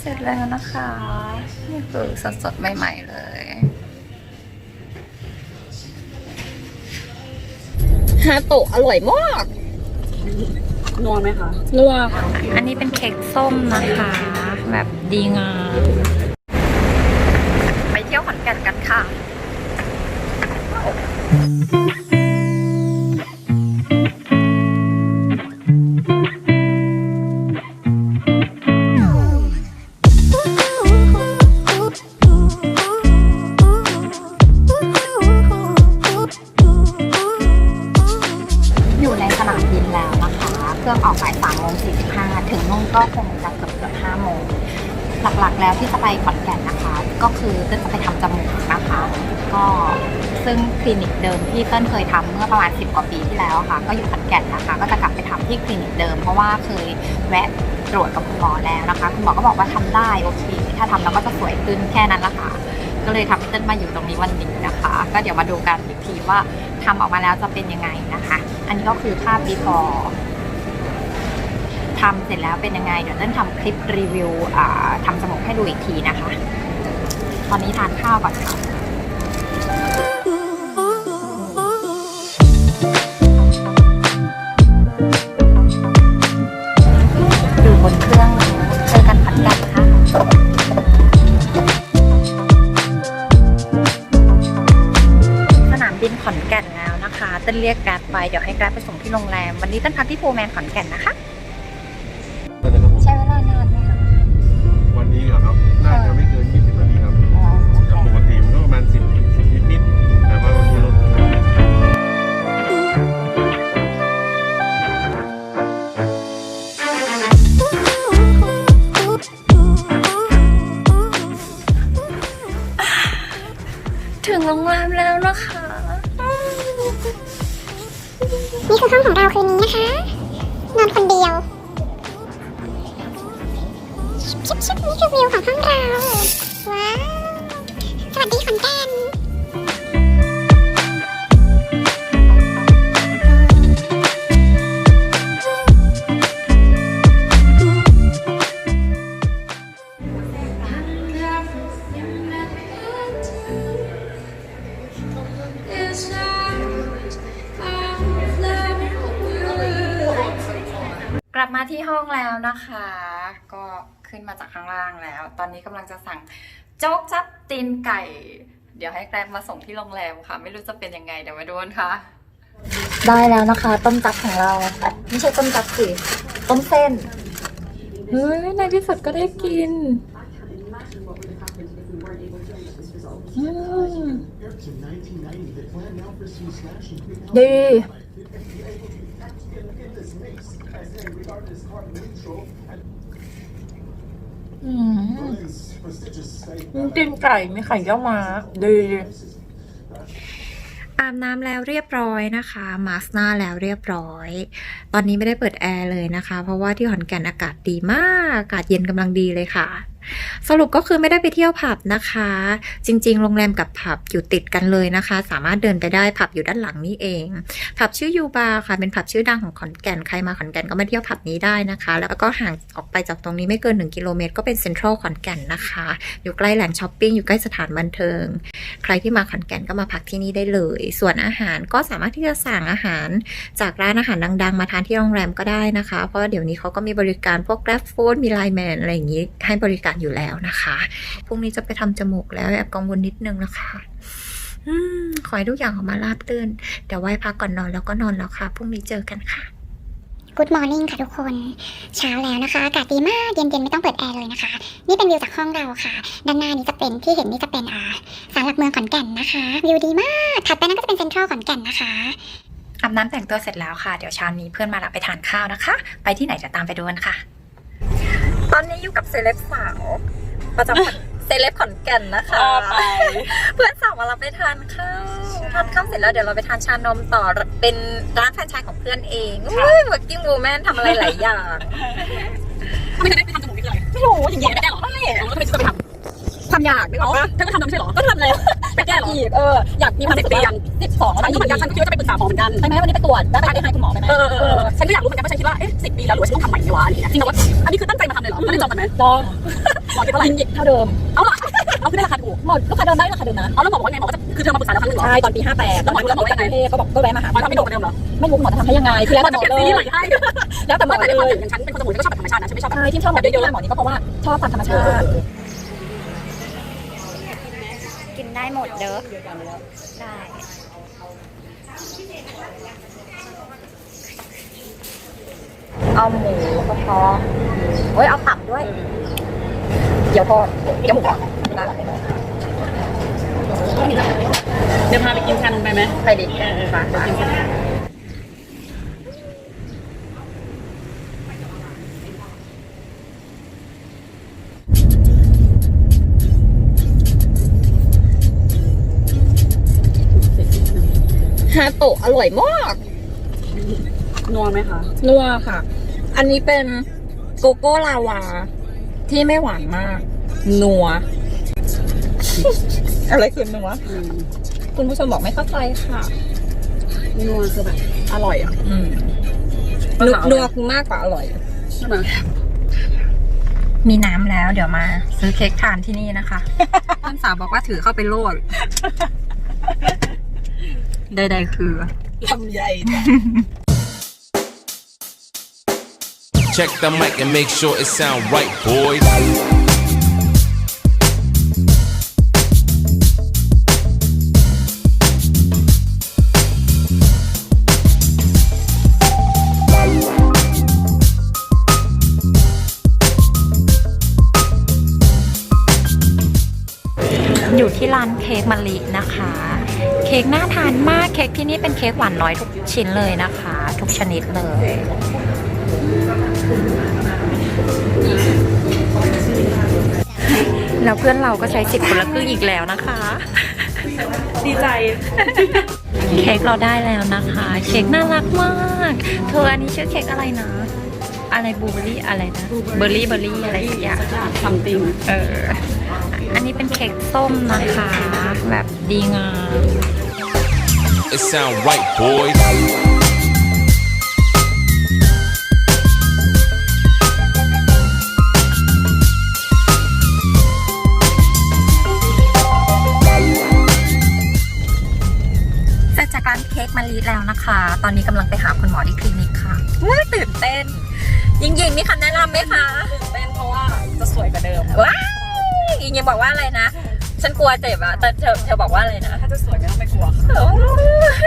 เสร็จแล้วนะคะ นี่คือสดๆใหม่ ๆ เลย ฮาโตะอร่อยมากนัวไหมคะนัวอันนี้เป็นเค้กส้มนะคะ แบบดีงาม ไปเที่ยวขอนแก่นกันค่ะ ก็ซึ่งคลินิกเดิมที่เต้นเคยทำเมื่อประมาณ 10 กว่าปีที่แล้วค่ะ ก็อยู่ขอนแก่นนะคะ ก็จะกลับไปทำที่คลินิกเดิม เพราะว่าเคยแวะตรวจกับคุณหมอแล้วนะคะ คุณหมอก็บอกว่าทำได้โอเค ถ้าทำแล้วก็จะสวยขึ้นแค่นั้นละค่ะ ก็เลยทำให้เต้นมาอยู่ตรงนี้วันนี้นะคะ ก็เดี๋ยวมาดูกันอีกทีว่าทำออกมาแล้วจะเป็นยังไงนะคะ อันนี้ก็คือภาพ before ทำเสร็จแล้วเป็นยังไง เดี๋ยวเต้นทำคลิปรีวิวทำจมูกให้ดูอีกทีนะคะ ตอนนี้ทานข้าวก่อนค่ะ ต้นเรียกแกร็บไป เดี๋ยวให้แกร็บไปส่งที่โรงแรม วันนี้เต้นพักที่โฟร์แมนขอนแก่นนะคะนะครับผมใช้เวลานานไหมคะวันนี้เหรอครับ น่าจะไม่เกิน 20 นาทีครับอ๋อโอจากเคปกติมันก็ประมาณ 10 10นิดๆแต่ว่าวันนี้ลดมาถึงโรงแรมแล้วนะคะ นี่คือห้องของเราคืนนี้นะคะ นอนคนเดียวชิบชิบนี่คือวิวของห้องเรา ว้าว สวัสดีขอนแก่น ลับมาที่ห้องแล้วนะคะ ก็ขึ้นมาจากข้างล่างแล้ว ตอนนี้กำลังจะสั่งโจ๊กจับตีนไก่ เดี๋ยวให้แกรมมาส่งที่โรงแรมค่ะ ไม่รู้จะเป็นยังไงเดี๋ยวมาดูกันค่ะ ได้แล้วนะคะ ต้มจับของเรา ไม่ใช่ต้มจับสิต้มเส้นเฮ้ยในที่สุดก็ได้กิน อืมดีอืมตีนไก่ไมีไข่เยี่ยวม้าดี อาบน้ำแล้วเรียบร้อยนะคะมาสก์หน้าแล้วเรียบร้อย ตอนนี้ไม่ได้เปิดแอร์เลยนะคะ เพราะว่าที่ขอนแก่นอากาศดีมาก อากาศเย็นกำลังดีเลยค่ะ สรุปก็คือไม่ได้ไปเที่ยวผับนะคะ จริง ๆ โรงแรมกับผับอยู่ติดกันเลยนะคะ สามารถเดินไปได้ผับอยู่ด้านหลังนี่เอง ผับชื่อยูบาร์ค่ะ เป็นผับชื่อดังของขอนแก่น ใครมาขอนแก่นก็มาเที่ยวผับนี้ได้นะคะ แล้วก็ห่างออกไปจากตรงนี้ไม่เกิน 1 กิโลเมตร ก็เป็นเซ็นทรัลขอนแก่นนะคะ อยู่ใกล้แหล่งช้อปปิ้ง อยู่ใกล้สถานบันเทิง ใครที่มาขอนแก่นก็มาพักที่นี่ได้เลย ส่วนอาหารก็สามารถที่จะสั่งอาหาร จากร้านอาหารดัง ๆ มาทานที่โรงแรมก็ได้นะคะ เพราะว่าเดี๋ยวนี้เขาก็มีบริการพวก Grab Food มี Line Man อะไรอย่างนี้ให้บริการอยู่แล้วนะคะพรุ่งนี้จะไปทำจมูกแล้วแอบกังวลนิดนึงนะคะอืมขอให้ทุกอย่างออกมาราบรื่นเดี๋ยวไหว้พักก่อนนอนแล้วก็นอนแล้วค่ะพรุ่งนี้เจอกันค่ะ Good morning ค่ะทุกคน เช้าแล้วนะคะ อากาศดีมาก เย็นๆ ไม่ต้องเปิดแอร์เลยนะคะ นี่เป็นวิวจากห้องเราค่ะ ด้านหน้านี้จะเป็นที่เห็นนี่จะเป็นอ่าศาลหลักเมืองขอนแก่นนะคะ วิวดีมาก ถัดไปนั่นก็จะเป็นเซ็นทรัลขอนแก่นนะคะอาบน้ำแต่งตัวเสร็จแล้วค่ะ เดี๋ยวเช้านี้เพื่อนมารับไปทานข้าวนะคะ ไปที่ไหนจะตามไปดูกันค่ะ ตอนนี้อยู่กับเซเลบสาว ประจำเซเลบขอนแก่นนะคะ ไป เพื่อนสาวมารับไปทานข้าวทานข้าวเสร็จแล้วเดี๋ยวเราไปทานชานมต่อเป็นร้านแฟรนไชส์ของเพื่อนเองอุ้ย working woman ทำอะไรหลายอย่างไม่ได้ไปทำจมูกนี่เลยไม่รู้อย่างเงี้ยไม่ได้หรอไม่รู้ทำไมจะไปทำทำอยากนึกออกปะเธอก็ทำไม่ใช่หรอก็ทำเลย ไปแก้หรออีกเอออยากมีความสิบปียังสิบสองฉันก็เหมือนกันฉันก็คิดว่าจะไปปรึกษาหมอเหมือนกันใช่ไหมวันนี้ไปตรวจแล้วไปให้คุณหมอใช่ไหมเออเออฉันก็อยากรู้เหมือนกันว่าฉันคิดว่าเอ๊ะสิบปีแล้วหรือว่าฉันต้องทำใหม่ดีวะอะไรอย่างเงี้ยจริงเหรอวะอันนี้คือตั้งใจมาทำเลยเหรอไม่ได้จองกันไหมจองหมอคิดเท่าไหร่เท่าเดิมเอาหรอเอาขึ้นได้ราคาถูกหมอราคาเดิมได้ราคาเดิมนะเอาแล้วหมอบอกว่าไงหมอว่าจะคือเธอมาปรึกษาแล้วครั้งหนึงเหรอใช่ตอนปีห้าแปดแล้วหมอแล้วหมอว่ายังไงเขาบอกก็แวะมาหาหมอทำไม่ถูกกว่าเดิมเหรอไม่รู้หมอจะทำให้ยังไงคือแล้วแต่หมอเก็บเลซียรีส์ใหม่ให้แล้วแต่หมอแต่ในเลความยเห็นอย่างฉันเป็นคนสมุนก็ชอบแบบธรรมชาตินะฉันไม่ชอบแบบใช่ที่ชอบหมอเยอะๆหมอนี่ก็เพราะว่าชอบความธรรมชาติ กินได้ห มดเด้อได้เอาหมูกระเพาะเฮ้ยเอาตับด้วย เดี๋ยวทอดเดี๋ยวหมูกรอบนะเดี๋ยวพาไปกินชานมไปไหมไปดิไปไป ฮาโตะอร่อยมาก นัวไหมคะ นัวค่ะ อันนี้เป็นโกโก้ลาวา ที่ไม่หวานมาก นัว อะไรคือนัว คุณผู้ชมบอกไม่เข้าใจค่ะ นัวคือแบบอร่อยอะอืมนัวนัวคือมากกว่าอร่อยใช่ไหมมีน้ำแล้วเดี๋ยวมา ซื้อเค้กทานที่นี่นะคะ เพื่อนสาวบอกว่าถือเข้าไปโลด ใดๆคือ ลำใหญ่ Check the mic and make sure it sound right, boys. อยู่ที่ร้านเค้กมะลินะคะเค้กน่าทานมากเค้กที่นี่เป็นเค้กหวานน้อยทุกชิ้นเลยนะคะ ทุกชนิดเลย แล้วเพื่อนเราก็ใช้สิทธิ์คนละครึ่งอีกแล้วนะคะ ดีใจ เค้กเราได้แล้วนะคะ เค้กน่ารักมาก เธออันนี้ชื่อเค้กอะไรนะ อะไรบลูเบอร์รี่อะไรนะเบอร์รี่เบอร์รี่อะไรสักอย่างทำติงเอออันนี้เป็นเค้กส้มนะคะ แบบดีงาม It sound right, boys. เสร็จจากร้านเค้กมารีแล้วนะคะ ตอนนี้กำลังไปหาคุณหมอที่คลินิกค่ะว้ายตื่นเต้น ยิงยิงๆมีคำแนะนำไหมคะ ตื่นเต้นเพราะว่าจะสวยกว่าเดิม ว้ายยิงยิงบอกว่าอะไรนะ ฉันกลัวเจ็บอะแต่เธอเธอบอกว่าอะไรนะถ้าจะสวยไม่ต้องไปกลัวค่ะโอ้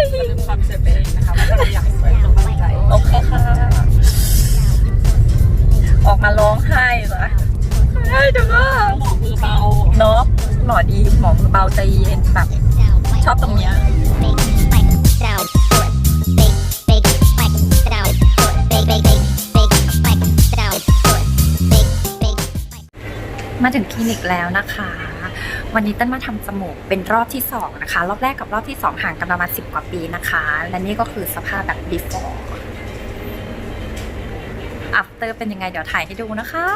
ยอย่าลืมความเชื่อไปเองนะคะว่าเราอยากสวยต้องมั่นใจโอเคค่ะ ออกมาร้องไห้เลยเฮ้ยเดี๋ยวก็หมอมือเบาเนาะหมอดีหมอมือเบาใจเย็นแบบชอบตรงเนี้ยมาถึงคลินิกแล้วนะคะ วันนี้เต้นมาทำจมูกเป็นรอบที่สองนะคะ รอบแรกกับรอบที่สองห่างกันประมาณสิบกว่าปีนะคะ และนี่ก็คือสภาพแบบ before after เป็นยังไงเดี๋ยวถ่ายให้ดูนะคะ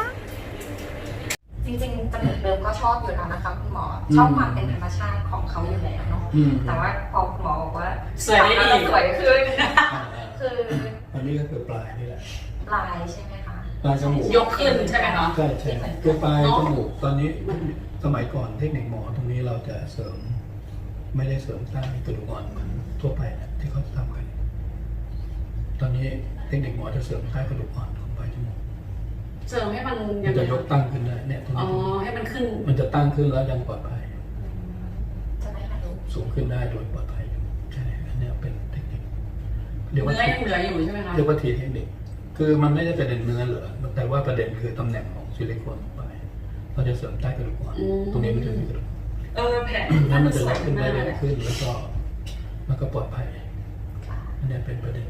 จริงๆจมูกเดิมก็ชอบอยู่แล้วนะคะคุณหมอชอบความเป็นธรรมชาติของเขาอยู่แล้วเนาะอืมแต่ว่าพอคุณหมอบอกว่าสวยได้อีกสวยขึ้นคืออันนี้ก็คือปลายนี่แหละลายใช่ไหมคะปลายจมูกยกขึ้นใช่ไหมคะใช่ใช่คือปลายจมูกตอนนี้ สมัยก่อนเทคนิคหมอตรงนี้เราจะเสริม ไม่ได้เสริมใต้กระดูกอ่อนเหมือนทั่วไปนะที่เขาจะทำกัน ตอนนี้เทคนิคหมอจะเสริมใต้กระดูกอ่อนของปลายจมูกเสริมให้มันมันจะยกตั้งขึ้นได้เนี่ยตรงอ๋อนี้ให้มันขึ้นมันจะตั้งขึ้นแล้วยังปลอดภัย จะได้มาดูสูงขึ้นได้โดยปลอดภัยอยู่ใช่อันเนี้ยเป็นเทคนิคเรียกว่าเนื้อยังเหลืออยู่ใช่ไหมคะ เรียกว่าทีเทคนิคคือมันไม่ได้ประเด็นเนื้อเหลือแต่ว่าประเด็นคือตำแหน่งของซิลิโคนลงไป เราจะเสริมใต้กระดูกอ่อนตรงนี้มันจะมีกระดูกเออแผลแล้วมันจะสเล็วยกขึ้นมาได้กเร็วขึ้นแล้วก็มันก็ปลอดภัยอันเนี้ยเป็นประเด็น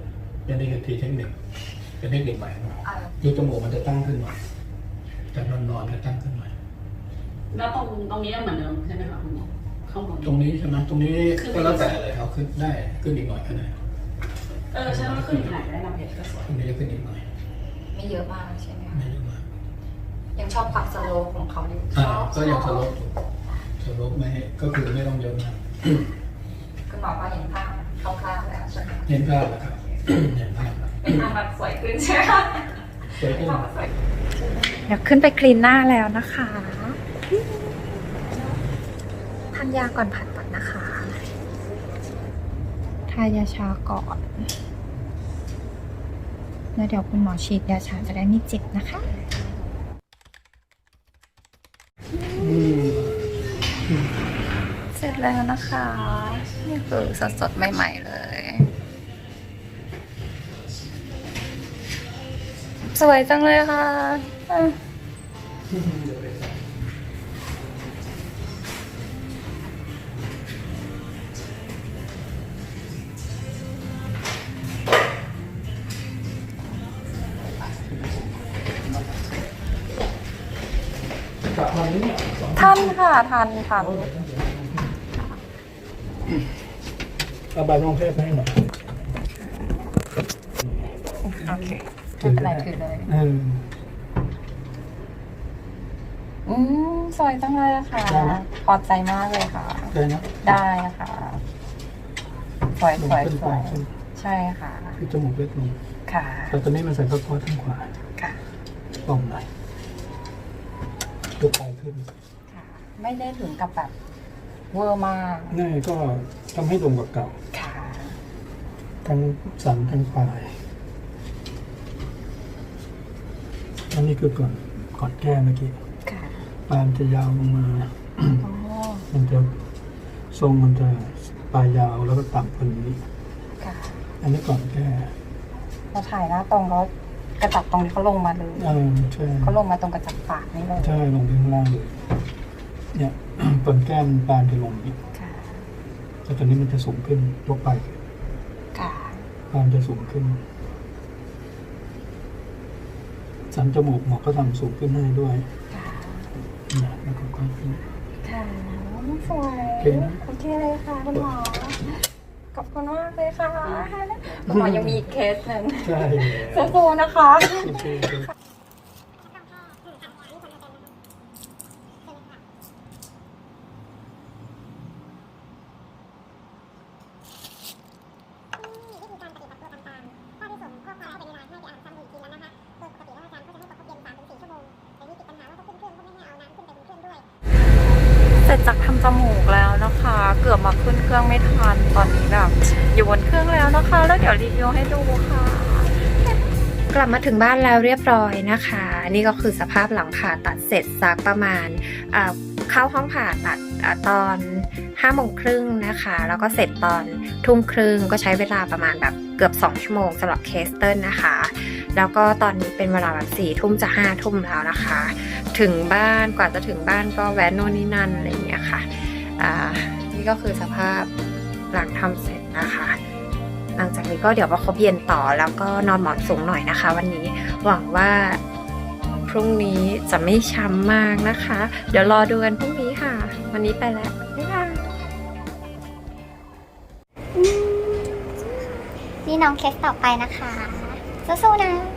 อันนี้คือทีเทคนิคเป็นเทคนิคใหม่ของเราอ่าคือจมูกมันจะตั้งขึ้นหน่อยจากนอนๆจะตั้งขึ้นหน่อยแล้วตรงตรงนี้เหมือนเดิมใช่ไหมคะคุณหมอข้างบน ตรงนี้ใช่ไหมตรงนี้ก็แล้วแต่เลยเอาขึ้นได้ขึ้นอีกหน่อยก็ได้เออใช่ว่าขึ้นอีกไหนได้นำเพชรก็สวยตรงนี้จะขึ้นอีกหน่อยไม่เยอะมากใช่ไหมคะไม่เยอะมาก ยังชอบความสโลว์ของเขาอยู่อ่าชอบก็ยังสลบอยู่สลบไม่ให้ก็คือไม่ต้องเยอะมากคุณหมอก็เห็นภาพคร่าวๆแล้วใช่ไหมเห็นภาพแล้วครับเห็นภาพแล้วเป็นภาพแบบสวยขึ้นใช่ไหมคะสวยขึ้นภาพแบบสวย เดี๋ยวขึ้นไปคลีนหน้าแล้วนะคะทานยาก่อนผ่าตัดนะคะ ทายาชาก่อน แล้วเดี๋ยวคุณหมอฉีดยาชาจะได้ไม่เจ็บนะคะ เสร็ จแล้วนะคะ นี่คือสดๆ ใหม่ๆ เลย สวยจังเลยค่ะอะกลับมานี้เนี่ยสองทันค่ะ ทันทัน เอาใบรองเพศให้หน่อยโอเคไม่เป็นไรถือเลยเอออืมสวยจังเลยค่ะได้ไหมพอใจมากเลยค่ะ ได้นะได้ค่ะ สวยลสงวยขึ้นสไปวยขึ้นใช่ค่ะที่จมูกเล็กลงค่ะแต่ตอนนี้มันใส่ข้อคอทั้งขวาค่ะลงหน่อยตัวไปขึ้นค่ะไม่ได้ถึงกับแบบเวอร์มากนี่ก็ ทำให้ลงกว่าเก่าค่ะทั้งสันทั้งปลายอันนี้คือก่อนก่อนแก้เมื่อกี้ค่ะปลายมันจะยาวลงมา อ๋อมันจะทรงมันจะปลายยาวแล้วก็ต่ำกว่านี้ ค่ะ อันนี้ก่อนแก้เราถ่ายหน้าตรงแล้วกระจับตรงนี้เขาลงมาเลยเออใช่เขาลงมาตรงกระจับปากนี่เลย ใช่ลงไปข้างล่างเลยเนี่ย ตอนแก้มปลายจะลงอย่างนี้ค่ะ แต่ตอนนี้มันจะสูงขึ้นยกไปค่ะปลายมันจะสูงขึ้น สันจมูกหมอก็ทำสูงขึ้นให้ด้วยค่ะเนี่ยแล้วก็ค่อยขึ้นค่ะสวยโอเคนะโอเคเลยค่ะคุณหมอขอบคุณมากเลยค่ะคุณหมอยังมีอีกเคสหนึ่งใช่สู้ๆนะคะ โอเค วิธีการปฏิบัติตัวต่างๆ ถ้าได้ส่งข้อความเข้าไปในไลน์ให้ไปอ่านซ้ำอีกทีแล้วนะคะ โดยปกติแล้วอาจารย์ก็จะให้ประคบเย็น3-4ชั่วโมง แต่นี่ติดปัญหาว่าถ้าขึ้นเครื่องก็ไม่ให้เอาน้ำขึ้นไปบนเครื่องด้วย เสร็ จมูกแล้วนะคะ เกือบมาขึ้นเครื่องไม่ทันตอนนี้แบบอยู่บนเครื่องแล้วนะคะ แล้วเดี๋ยวรีวิวให้ดูค่ะ กลับมาถึงบ้านแล้วเรียบร้อยนะคะ นี่ก็คือสภาพหลังผ่าตัดเสร็จสักประมาณเข้าห้องผ่าตัดอตอน5้าโมงครึ่งนะคะ แล้วก็เสร็จตอนทุ่มครึ่งก็ใช้เวลาประมาณแบบเกือบ 2 ชั่วโมงสำหรับเคสเติลนะคะ แล้วก็ตอนนี้เป็นเวลาแบบสี่ทุ่มจะห้าทุ่มแล้วนะคะ ถึงบ้านกว่าจะถึงบ้านก็แวะโน่นนี่นั่นอะไรอย่างเงี้ย อ่านี่ก็คือสภาพหลังทำเสร็จนะคะ หลังจากนี้ก็เดี๋ยวประคบเย็นต่อแล้วก็นอนหมอนสูงหน่อยนะคะ วันนี้หวังว่าพรุ่งนี้จะไม่ช้ำมากนะคะ เดี๋ยวรอดูกันพรุ่งนี้ค่ะ วันนี้ไปแล้วบ๊ายบายนี่น้องเคสต่อไปนะคะสู้ๆนะ